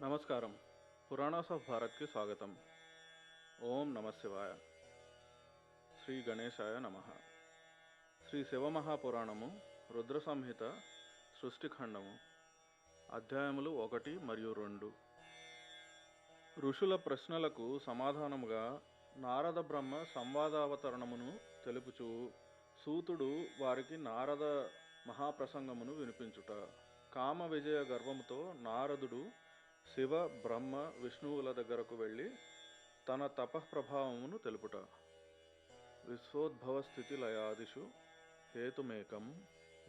నమస్కారం. పురాణాస్ ఆఫ్ భారత్కి స్వాగతం. ఓం నమశివాయ శ్రీ గణేశాయ నమ. శ్రీ శివమహాపురాణము రుద్ర సంహిత సృష్టిఖండము అధ్యాయములు ఒకటి మరియు రెండు. ఋషుల ప్రశ్నలకు సమాధానముగా నారద బ్రహ్మ సంవాదావతరణమును తెలుపుచు సూతుడు వారికి నారద మహాప్రసంగమును వినిపించుట. కామ విజయ గర్వముతో నారదుడు శివ బ్రహ్మ విష్ణువుల దగ్గరకు వెళ్ళి తన తపఃప్రభావమును తెలుపుట. విశ్వోద్భవ స్థితి లయాదిషు హేతుమేకం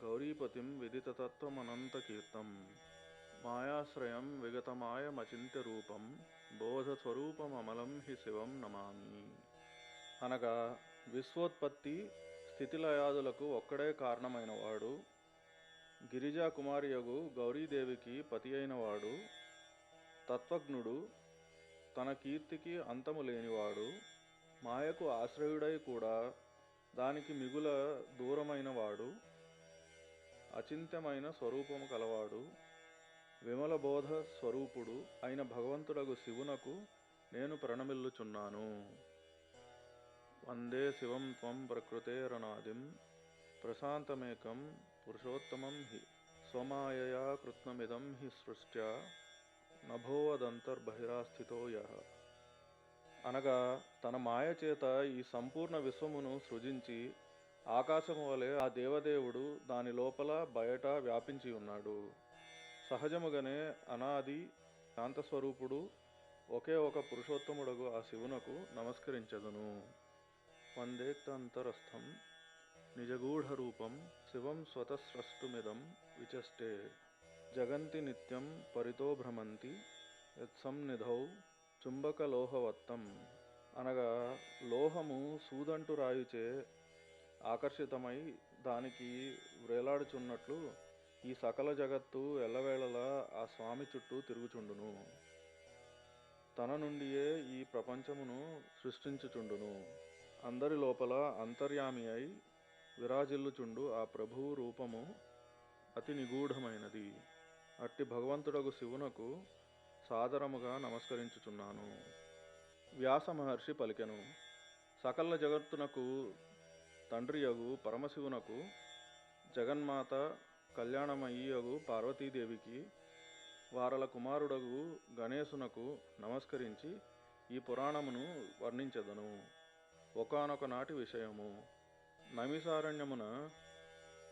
గౌరీపతిం విదితతత్వమనంతకీర్తం. మాయాశ్రయం విగతమాయమచింత్య రూపం బోధస్వరూపమలం హి శివం నమామి. అనగా విశ్వోత్పత్తి స్థితిలయాదులకు ఒక్కడే కారణమైనవాడు గిరిజా కుమారియగు గౌరీదేవికి పతి అయినవాడు తత్వజ్ఞుడు తన కీర్తికి అంతము లేనివాడు మాయకు ఆశ్రయుడై కూడా దానికి మిగుల దూరమైనవాడు అచింత్యమైన స్వరూపము కలవాడు విమల బోధ స్వరూపుడు అయిన భగవంతుడగు శివునకు నేను ప్రణమిల్లుచున్నాను. వందే శివం త్వం ప్రకృతేరనాదిం ప్రశాంతమేకం పురుషోత్తమం హి స్వమాయయా కృత్నమిదం హి సృష్ట్యా నభోవదంతర్బహిరాస్థితో యహ అనగా తన మాయ చేత ఈ సంపూర్ణ విశ్వమును సృజించి ఆకాశము వలె ఆ దేవదేవుడు దాని లోపల బయట వ్యాపించి ఉన్నాడు. సహజముగానే అనాది శాంతస్వరూపుడు ఒకే ఒక పురుషోత్తముడగు ఆ శివునకు నమస్కరించదును. వందేక్తంతరస్థం నిజగూఢరూపం శివం స్వతస్రష్టుమిదం విచష్టే జగంతి నిత్యం పరితో భ్రమంతి యత్సన్నిధౌ చుంబకలోహవత్తం. అనగా లోహము సూదంటు రాయుచే ఆకర్షితమై దానికి వ్రేలాడుచున్నట్లు ఈ సకల జగత్తు ఎల్లవేళలా ఆ స్వామి చుట్టూ తిరుగుచుండును. తన నుండియే ఈ ప్రపంచమును సృష్టించుచుండును. అందరి లోపల అంతర్యామి అయి విరాజిల్లుచుండు ఆ ప్రభువు రూపము అతి నిగూఢమైనది. అట్టి భగవంతుడగు శివునకు సాదరముగా నమస్కరించుచున్నాను. వ్యాస మహర్షి పలికెను సకల జగత్తునకు తండ్రియగు పరమశివునకు జగన్మాత కళ్యాణమయ్యగు పార్వతీదేవికి వారల కుమారుడగు గణేశునకు నమస్కరించి ఈ పురాణమును వర్ణించదను. ఒకనొక నాటి విషయము. నమిసారణ్యమున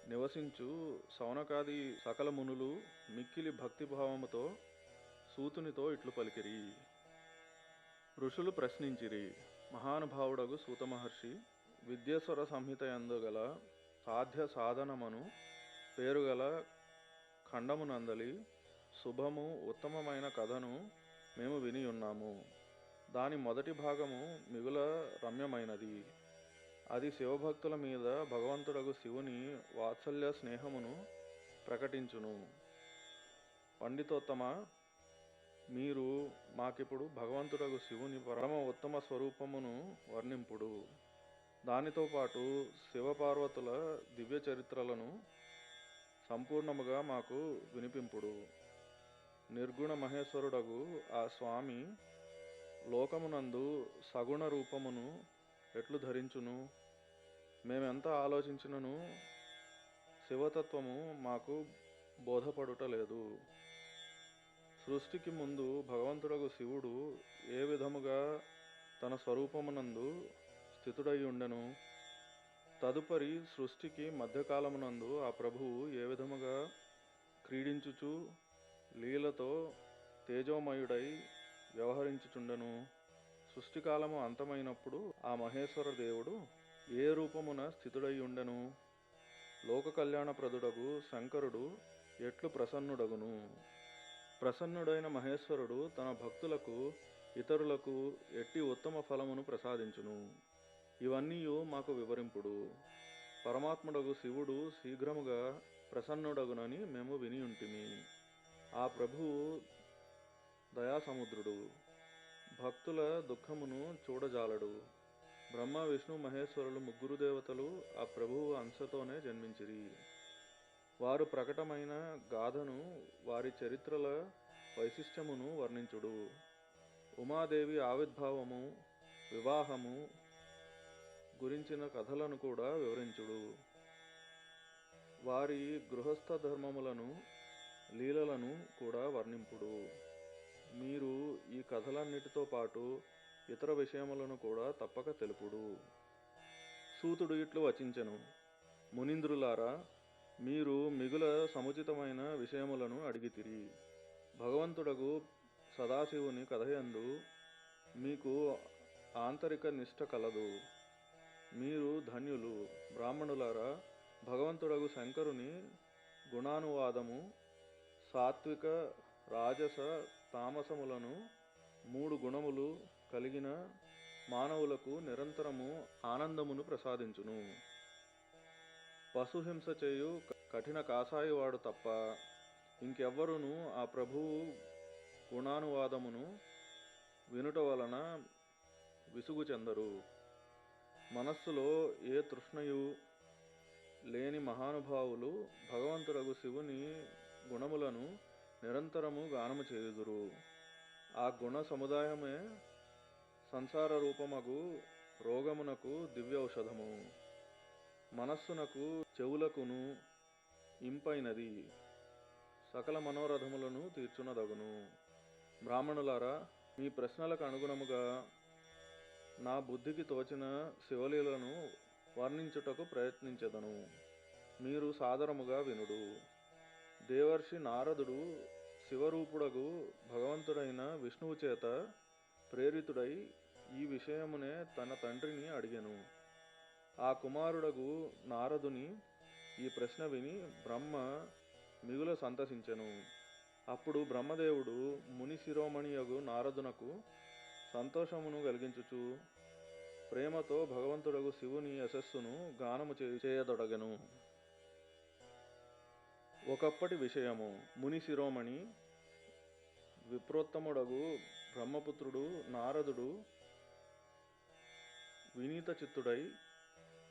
నివసించు సౌనకాది సకల మునులు మిక్కిలి భక్తిభావముతో సూతునితో ఇట్లు పలికిరి. ఋషులు ప్రశ్నించిరి మహానుభావుడగు సూత మహర్షి విద్యేశ్వర సంహిత గల సాధ్య సాధనమును పేరుగల ఖండమునందలి శుభము ఉత్తమమైన కథను మేము విని ఉన్నాము దాని మొదటి భాగము మిగుల రమ్యమైనది. అది శివభక్తుల మీద భగవంతుడగు శివుని వాత్సల్య స్నేహమును ప్రకటించును. పండితోత్తమ మీరు మాకిప్పుడు భగవంతుడగు శివుని పరమ ఉత్తమ స్వరూపమును వర్ణింపుడు. దానితో పాటు శివపార్వతుల దివ్య చరిత్రలను సంపూర్ణముగా మాకు వినిపింపుడు. నిర్గుణ మహేశ్వరుడగు ఆ స్వామి లోకమునందు సగుణ రూపమును ఎట్లు ధరించును? మేమెంత ఆలోచించినను శివతత్వము మాకు బోధపడుట లేదు. సృష్టికి ముందు భగవంతుడకు శివుడు ఏ విధముగా తన స్వరూపమునందు స్థితుడై ఉండెను? తదుపరి సృష్టికి మధ్యకాలమునందు ఆ ప్రభువు ఏ విధముగా క్రీడించుచు లీలతో తేజోమయుడై వ్యవహరించుచుండెను? సృష్టికాలము అంతమైనప్పుడు ఆ మహేశ్వర దేవుడు ఏ రూపమున స్థితుడై ఉండెను లోక కళ్యాణప్రదుడగు శంకరుడు ఎట్లు ప్రసన్నుడగును? ప్రసన్నుడైన మహేశ్వరుడు తన భక్తులకు ఇతరులకు ఎట్టి ఉత్తమ ఫలమును ప్రసాదించును. ఇవన్నీ మాకు వివరింపుడు. పరమాత్ముడగు శివుడు శీఘ్రముగా ప్రసన్నుడగునని మేము వినియుంటిమి. ఆ ప్రభువు దయాసముద్రుడు. భక్తుల దుఃఖమును చూడజాలడు. బ్రహ్మ విష్ణు మహేశ్వరులు ముగ్గురు దేవతలు ఆ ప్రభువు అంశతోనే జన్మించిరి. వారు ప్రకటమైన గాథను వారి చరిత్రల వైశిష్ట్యమును వర్ణించుడు. ఉమాదేవి ఆవిర్భావము వివాహము గురించిన కథలను కూడా వివరించుడు. వారి గృహస్థ ధర్మములను లీలలను కూడా వర్ణింపుడు. మీరు ఈ కథలన్నిటితో పాటు ఇతర విషయములను కూడా తప్పక తెలుపుడు. సూతుడు ఇట్లు వచించెను. మునీంద్రులారా మీరు మిగుల సముచితమైన విషయములను అడిగితిరి. భగవంతుడగు సదాశివుని కథయందు మీకు ఆంతరిక నిష్ట కలదు. మీరు ధన్యులు. బ్రాహ్మణులారా భగవంతుడగు శంకరుని గుణానువాదము సాత్విక రాజస తామసములను మూడు గుణములు కలిగిన మానవులకు నిరంతరము ఆనందమును ప్రసాదించును. పశుహింస చేయు కఠిన కాసాయివాడు తప్ప ఇంకెవ్వరును ఆ ప్రభువు గుణానువాదమును వినుట వలన విసుగు చెందరు. మనస్సులో ఏ తృష్ణయు లేని మహానుభావులు భగవంతురగు శివుని గుణములను నిరంతరము గానము చేయుదురు. ఆ గుణ సముదాయమే సంసార రూపమగు రోగమునకు దివ్య ఔషధము. మనస్సునకు చెవులకును ఇంపైనది. సకల మనోరథములను తీర్చునదగును. బ్రాహ్మణులారా మీ ప్రశ్నలకు అనుగుణముగా నా బుద్ధికి తోచిన శివలీలను వర్ణించుటకు ప్రయత్నించెదను. మీరు సాదరముగా వినుడు. దేవర్షి నారదుడు శివరూపుడగు భగవంతుడైన విష్ణువు చేత ప్రేరితుడై ఈ విషయమునే తన తండ్రిని అడిగెను. ఆ కుమారుడగు నారదుని ఈ ప్రశ్న విని బ్రహ్మ మిగుల సంతసించెను. అప్పుడు బ్రహ్మదేవుడు ముని శిరోమణియగు నారదునకు సంతోషమును కలిగించుచు ప్రేమతో భగవంతుడగు శివుని యశస్సును గానము చే- చేయదొడగెను. ఒకప్పటి విషయము. ముని శిరోమణి విప్రోత్తముడగు బ్రహ్మపుత్రుడు నారదుడు వినీత చిత్తుడై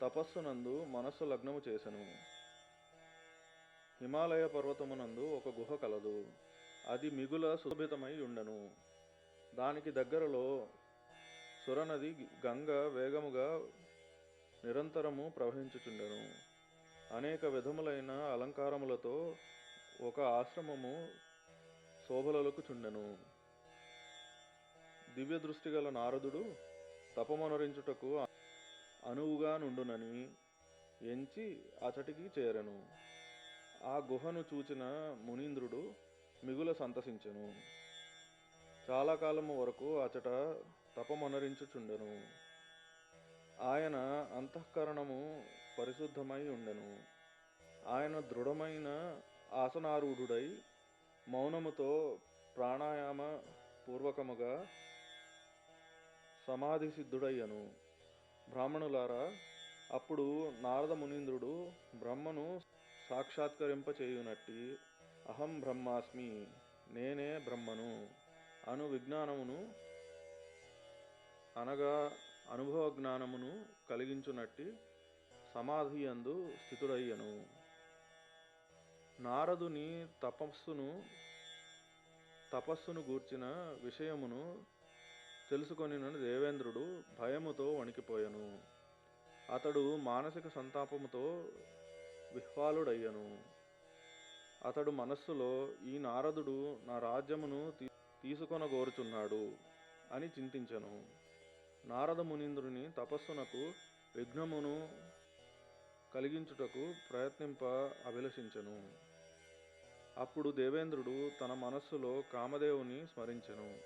తపస్సునందు మనస్సు లగ్నము చేసెను. హిమాలయ పర్వతమునందు ఒక గుహ కలదు. అది మిగుల సుశోభితమై ఉండెను దానికి దగ్గరలో సురనది గంగ వేగముగా నిరంతరము ప్రవహించుచుండెను. అనేక విధములైన అలంకారములతో ఒక ఆశ్రమము శోభలలకు చుండెను. దివ్య దృష్టి గల నారదుడు తపమనరించుటకు అనువుగా నుండునని ఎంచి అచటికి చేరెను. ఆ గుహను చూచిన మునీంద్రుడు మిగుల సంతసించెను. చాలా కాలము వరకు అచట తపమనరించుచుండెను. ఆయన అంతఃకరణము పరిశుద్ధమై ఉండెను. ఆయన దృఢమైన ఆసనారూఢుడై మౌనముతో ప్రాణాయామ పూర్వకముగా సమాధి సిద్ధుడయ్యను. బ్రాహ్మణులారా అప్పుడు నారద మునీంద్రుడు బ్రహ్మను సాక్షాత్కరింపచేయునట్టి అహం బ్రహ్మాస్మి నేనే బ్రహ్మను అను విజ్ఞానమును అనగా అనుభవ జ్ఞానమును కలిగించునట్టి సమాధి యందు స్థితుడయ్యను. నారదుని తపస్సును తపస్సును గూర్చిన విషయమును తెలుసుకొని దేవేంద్రుడు భయముతో వణికిపోయెను. అతడు మానసిక సంతాపముతో విహ్వాలుడయ్యను. అతడు మనస్సులో ఈ నారదుడు నా రాజ్యమును తీ- తీసుకొనగోరుచున్నాడు అని చింతించెను. నారద మునీంద్రుని తపస్సునకు విఘ్నమును కలిగించుటకు ప్రయత్నింప అభిలషించెను. అప్పుడు దేవేంద్రుడు తన మనస్సులో కామదేవుని స్మరించెను.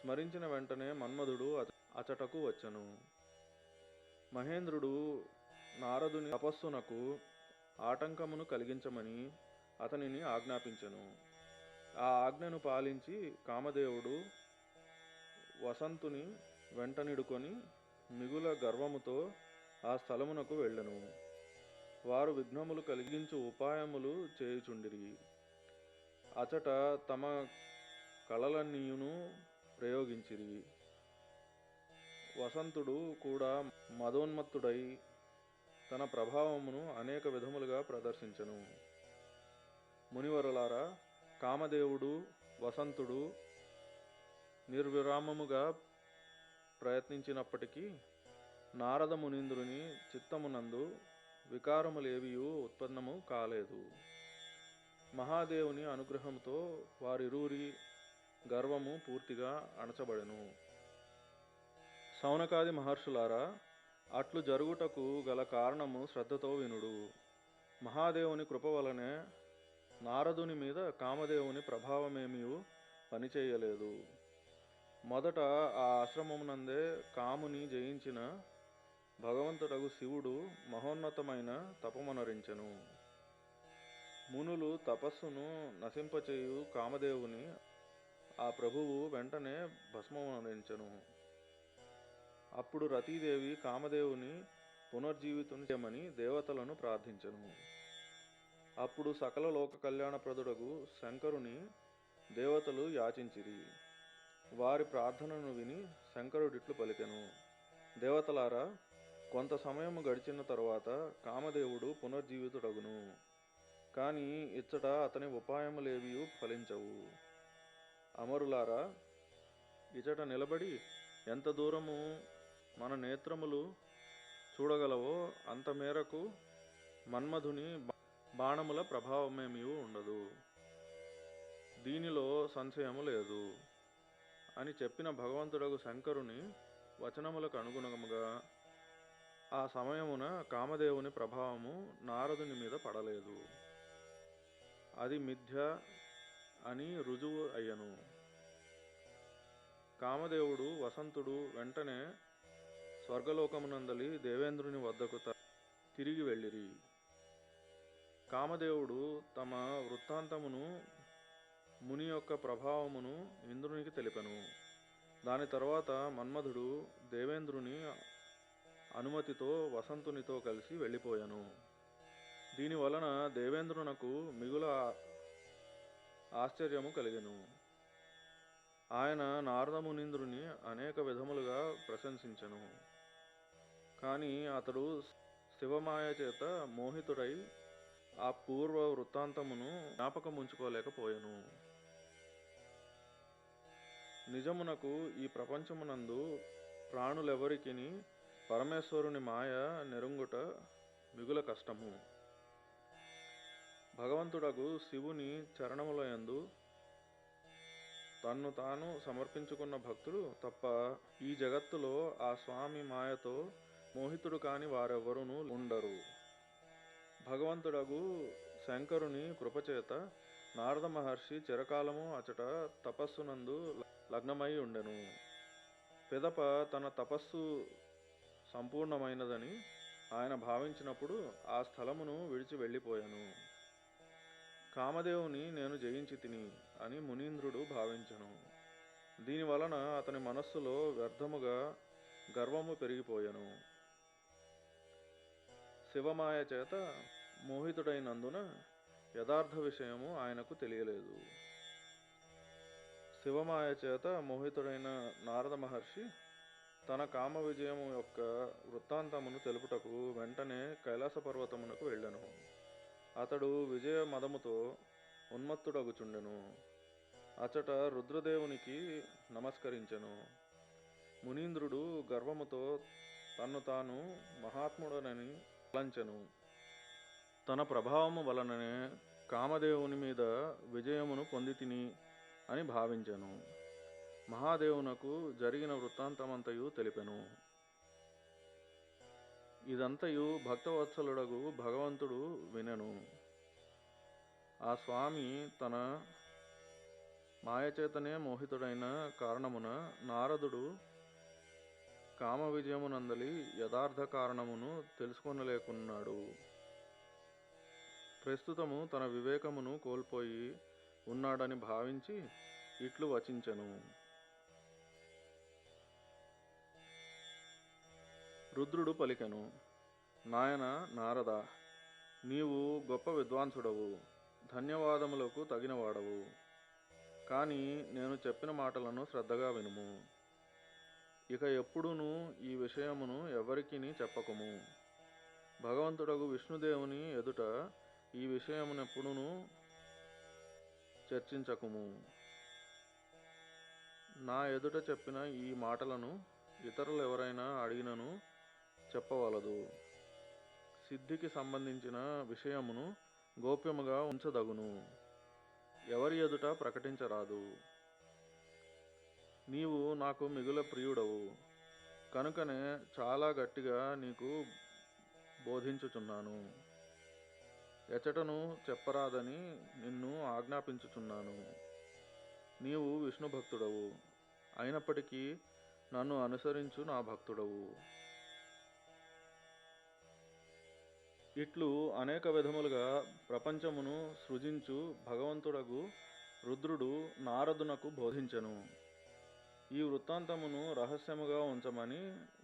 స్మరించిన వెంటనే మన్మధుడు అచటకు వచ్చెను. మహేంద్రుడు నారదుని తపస్సునకు ఆటంకమును కలిగించమని అతనిని ఆజ్ఞాపించెను. ఆ ఆజ్ఞను పాలించి కామదేవుడు వసంతుని వెంటనిడుకొని మిగుల గర్వముతో ఆ స్థలమునకు వెళ్ళెను. వారు విఘ్నములు కలిగించు ఉపాయములు చేయుచుండిరి. అచట తమ కళలన్నీయును ప్రయోగించిరి. వసంతుడు కూడా మదోన్మత్తుడై తన ప్రభావమును అనేక విధములుగా ప్రదర్శించను. మునివరులారా కామదేవుడు వసంతుడు నిర్విరామముగా ప్రయత్నించినప్పటికీ నారద మునీంద్రుని చిత్తమునందు వికారములేవియూ ఉత్పన్నము కాలేదు. మహాదేవుని అనుగ్రహంతో వారిరువురి గర్వము పూర్తిగా అణచబడెను. సౌనకాది మహర్షులారా అట్లు జరుగుటకు గల కారణము శ్రద్ధతో వినుడు. మహాదేవుని కృప వలనే నారదుని మీద కామదేవుని ప్రభావమేమీ పనిచేయలేదు. మొదట ఆ ఆశ్రమమునందే కాముని జయించిన భగవంతుడగు శివుడు మహోన్నతమైన తపమనరించెను. మునులు తపస్సును నశింపచేయు కామదేవుని ఆ ప్రభువు వెంటనే భస్మమనరించెను. అప్పుడు రతీదేవి కామదేవుని పునర్జీవితం దేవతలను ప్రార్థించెను. అప్పుడు సకల లోక కళ్యాణప్రదుడగు శంకరుని దేవతలు యాచించిరి. వారి ప్రార్థనను విని శంకరుడిట్లు పలికెను. దేవతలారా కొంత సమయం గడిచిన తరువాత కామదేవుడు పునర్జీవితుడగును. కానీ ఇచ్చట అతని ఉపాయములేవి ఫలించవు. అమరులారా ఇచట నిలబడి ఎంత దూరము మన నేత్రములు చూడగలవో అంత మేరకు మన్మధుని బాణముల ప్రభావమేమీ ఉండదు. దీనిలో సంశయము లేదు. అని చెప్పిన భగవంతుడగు శంకరుని వచనములకు అనుగుణముగా ఆ సమయమున కామదేవుని ప్రభావము నారదుని మీద పడలేదు. అది మిథ్య అని రుజువు అయ్యను. కామదేవుడు వసంతుడు వెంటనే స్వర్గలోకమునందలి దేవేంద్రుని వద్దకు త- తిరిగి వెళ్ళిరి. కామదేవుడు తమ వృత్తాంతమును ముని యొక్క ప్రభావమును ఇంద్రునికి తెలిపెను. దాని తర్వాత మన్మధుడు దేవేంద్రుని అనుమతితో వసంతునితో కలిసి వెళ్ళిపోయాను. దీని వలన దేవేంద్రునకు మిగుల ఆశ్చర్యము కలిగెను. ఆయన నారదమునీంద్రుని అనేక విధములుగా ప్రశంసించెను. కానీ అతడు శివమాయ చేత మోహితుడై ఆ పూర్వ వృత్తాంతమును జ్ఞాపకం ఉంచుకోలేకపోయాను నిజమునకు ఈ ప్రపంచమునందు ప్రాణులెవరికిని పరమేశ్వరుని మాయ నెరుంగుట మిగుల కష్టము. భగవంతుడగు శివుని చరణములయందు తన్ను తాను సమర్పించుకున్న భక్తుడు తప్ప ఈ జగత్తులో ఆ స్వామి మాయతో మోహితుడు కాని వారెవరూ ఉండరు. భగవంతుడగు శంకరుని కృపచేత నారద మహర్షి చిరకాలము అచట తపస్సునందు లగ్నమై ఉండెను. పిదప తన తపస్సు సంపూర్ణమైనదని ఆయన భావించినప్పుడు ఆ స్థలమును విడిచి వెళ్ళిపోయాను. కామదేవుని నేను జయించి తిని అని మునీంద్రుడు భావించెను. దీని వలన అతని మనస్సులో వ్యర్థముగా గర్వము పెరిగిపోయెను. శివమాయ చేత మోహితుడైనందున యథార్థ విషయము ఆయనకు తెలియలేదు. శివమాయ చేత మోహితుడైన నారద మహర్షి తన కామ విజయము యొక్క వృత్తాంతమును తెలుపుటకు వెంటనే కైలాస పర్వతమునకు వెళ్ళెను. అతడు విజయ మదముతో ఉన్మత్తుడగుచుండెను. అచట రుద్రదేవునికి నమస్కరించెను. మునీంద్రుడు గర్వముతో తన్ను తాను మహాత్ముడనని తలంచెను తన ప్రభావము వలననే కామదేవుని మీద విజయమును పొంది తిని అని భావించెను. మహాదేవునకు జరిగిన వృత్తాంతమంతయు తెలిపెను. ఇదంతయు భక్తవత్సలుడగు భగవంతుడు వినెను. ఆ స్వామి తన మాయచేతనే మోహితుడైన కారణమున నారదుడు కామ విజయమునందలి యథార్థ కారణమును తెలుసుకొనలేకున్నాడు. ప్రస్తుతము తన వివేకమును కోల్పోయి ఉన్నాడని భావించి ఇట్లు వచించెను. రుద్రుడు పలికెను నాయన నారద నీవు గొప్ప విద్వాంసుడవు ధన్యవాదములకు తగినవాడవు. కానీ నేను చెప్పిన మాటలను శ్రద్ధగా వినుము. ఇక ఎప్పుడునూ ఈ విషయమును ఎవరికిని చెప్పకుము. భగవంతుడగు విష్ణుదేవుని ఎదుట ఈ విషయమునెప్పుడునూ చర్చించకుము. నా ఎదుట చెప్పిన ఈ మాటలను ఇతరులు ఎవరైనా అడిగినను చెప్పవలదు. సిద్ధికి సంబంధించిన విషయమును గోప్యముగా ఉంచదగును. ఎవరి ఎదుట ప్రకటించరాదు. నీవు నాకు మిగుల ప్రియుడవు. కనుకనే చాలా గట్టిగా నీకు బోధించుచున్నాను. ఎచటను చెప్పరాదని నిన్ను ఆజ్ఞాపించుచున్నాను. నీవు విష్ణు భక్తుడవు అయినప్పటికీ నన్ను అనుసరించు నా భక్తుడవు. ఇట్లు అనేక విధములుగా ప్రపంచమును సృజించు భగవంతుడగు రుద్రుడు నారదునకు బోధించెను. ఈ వృత్తాంతమును రహస్యముగా ఉంచమని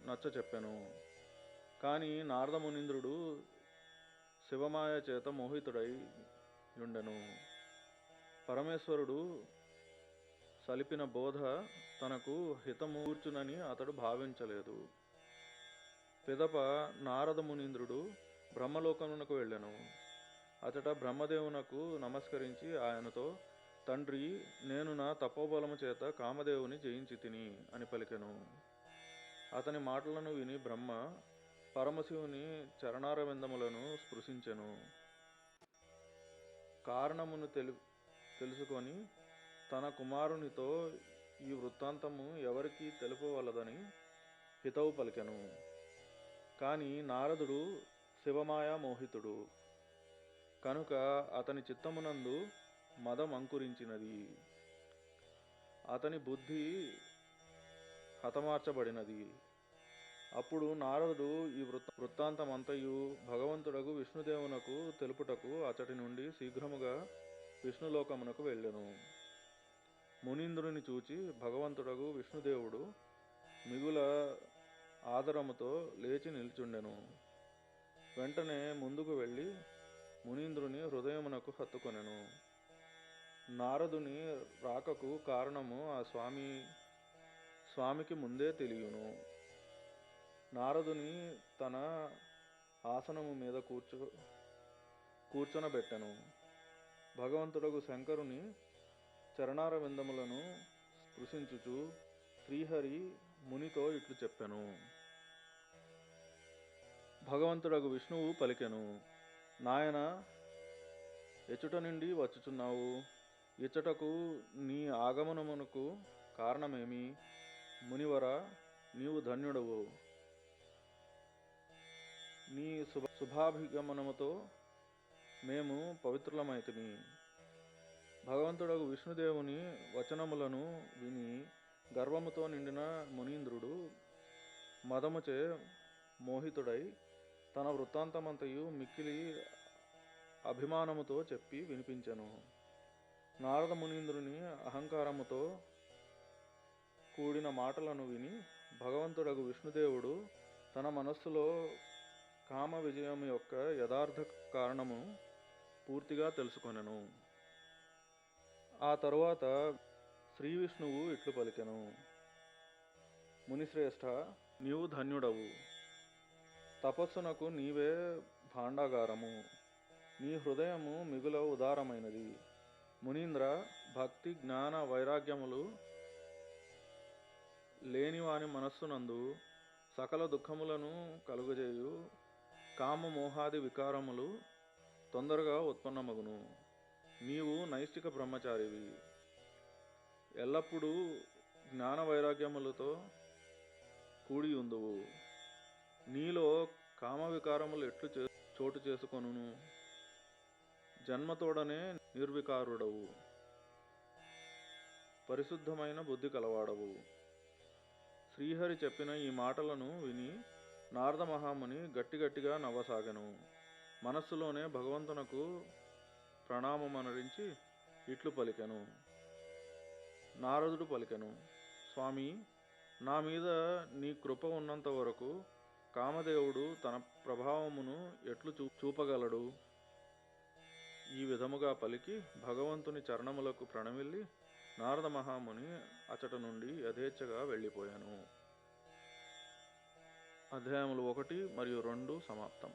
నచ్చ చెప్పెను. కానీ నారదమునింద్రుడు శివమాయ చేత మోహితుడై ఉండెను పరమేశ్వరుడు సలిపిన బోధ తనకు హితమూర్చునని అతడు భావించలేదు. పిదప నారద మునీంద్రుడు బ్రహ్మలోకమునకు వెళ్ళాను. అతట బ్రహ్మదేవునకు నమస్కరించి ఆయనతో తండ్రి నేను నా తపోబలము చేత కామదేవుని జయించి తిని అని పలికెను. అతని మాటలను విని బ్రహ్మ పరమశివుని చరణారవిందములను స్పృశించెను. కారణమును తెలు తెలుసుకొని తన కుమారునితో ఈ వృత్తాంతము ఎవరికీ తెలుపవలదని హితవు పలికెను. కానీ నారదుడు శివమాయ మోహితుడు. కనుక అతని చిత్తమునందు మదం అంకురించినది. అతని బుద్ధి హతమార్చబడినది. అప్పుడు నారదుడు ఈ వృత్త వృత్తాంతమంతయు భగవంతుడగు విష్ణుదేవునకు తెలుపుటకు అతడి నుండి శీఘ్రముగా విష్ణులోకమునకు వెళ్ళెను. మునీంద్రుని చూచి భగవంతుడగు విష్ణుదేవుడు మిగుల ఆదరముతో లేచి నిల్చుండెను. వెంటనే ముందుకు వెళ్ళి మునీంద్రుని హృదయమునకు హత్తుకొనెను. నారదుని రాకకు కారణము ఆ స్వామి స్వామికి ముందే తెలియను. నారదుని తన ఆసనము మీద కూర్చో కూర్చొనబెట్టెను. భగవంతుడకు శంకరుని చరణార విందములను స్పృశించుచు శ్రీహరి మునితో ఇట్లు చెప్పెను. భగవంతుడగు విష్ణువు పలికెను. నాయన ఎచుట నుండి వచ్చుచున్నావు. ఇచ్చటకు నీ ఆగమనమునకు కారణమేమి? మునివర నీవు ధన్యుడవు. నీ శుభ శుభాభిగమనముతో మేము పవిత్రులమైతిమి. భగవంతుడగు విష్ణుదేవుని వచనములను విని గర్వముతో నిండిన మునీంద్రుడు మదముచే మోహితుడై తన వృత్తాంతమంతయు మిక్కిలి అభిమానముతో చెప్పి వినిపించెను. నారద మునీంద్రుని అహంకారముతో కూడిన మాటలను విని భగవంతుడగు విష్ణుదేవుడు తన మనస్సులో కామ విజయం యొక్క యథార్థ కారణము పూర్తిగా తెలుసుకొనెను. ఆ తరువాత శ్రీ విష్ణువు ఇట్లు పలికెను. మునిశ్రేష్ఠ నీవు ధన్యుడవు. తపస్సునకు నీవే భాండాగారము. నీ హృదయము మిగుల ఉదారమైనది. మునీంద్ర భక్తి జ్ఞాన వైరాగ్యములు లేనివాని మనస్సునందు సకల దుఃఖములను కలుగజేయు. కామమోహాది వికారములు తొందరగా ఉత్పన్నమగును. నీవు నైష్టిక బ్రహ్మచారివి. ఎల్లప్పుడూ జ్ఞాన వైరాగ్యములతో కూడి ఉందువు నీలో కామవికారములు ఎట్లు చే చోటు చేసుకొనును? జన్మతోడనే నిర్వికారుడవు. పరిశుద్ధమైన బుద్ధి కలవాడవు. శ్రీహరి చెప్పిన ఈ మాటలను విని నారద మహాముని గట్టి గట్టిగా మనస్సులోనే భగవంతునకు ప్రణామమనరించి ఇట్లు పలికెను. నారదుడు పలికెను స్వామి నా మీద నీ కృప ఉన్నంత వరకు కామదేవుడు తన ప్రభావమును ఎట్లు చూ చూపగలడు? ఈ విధముగా పలికి భగవంతుని చరణములకు ప్రణమిల్లి నారద మహాముని అచట నుండి యథేచ్ఛగా వెళ్ళిపోయాను. అధ్యాయములు ఒకటి మరియు రెండు సమాప్తం.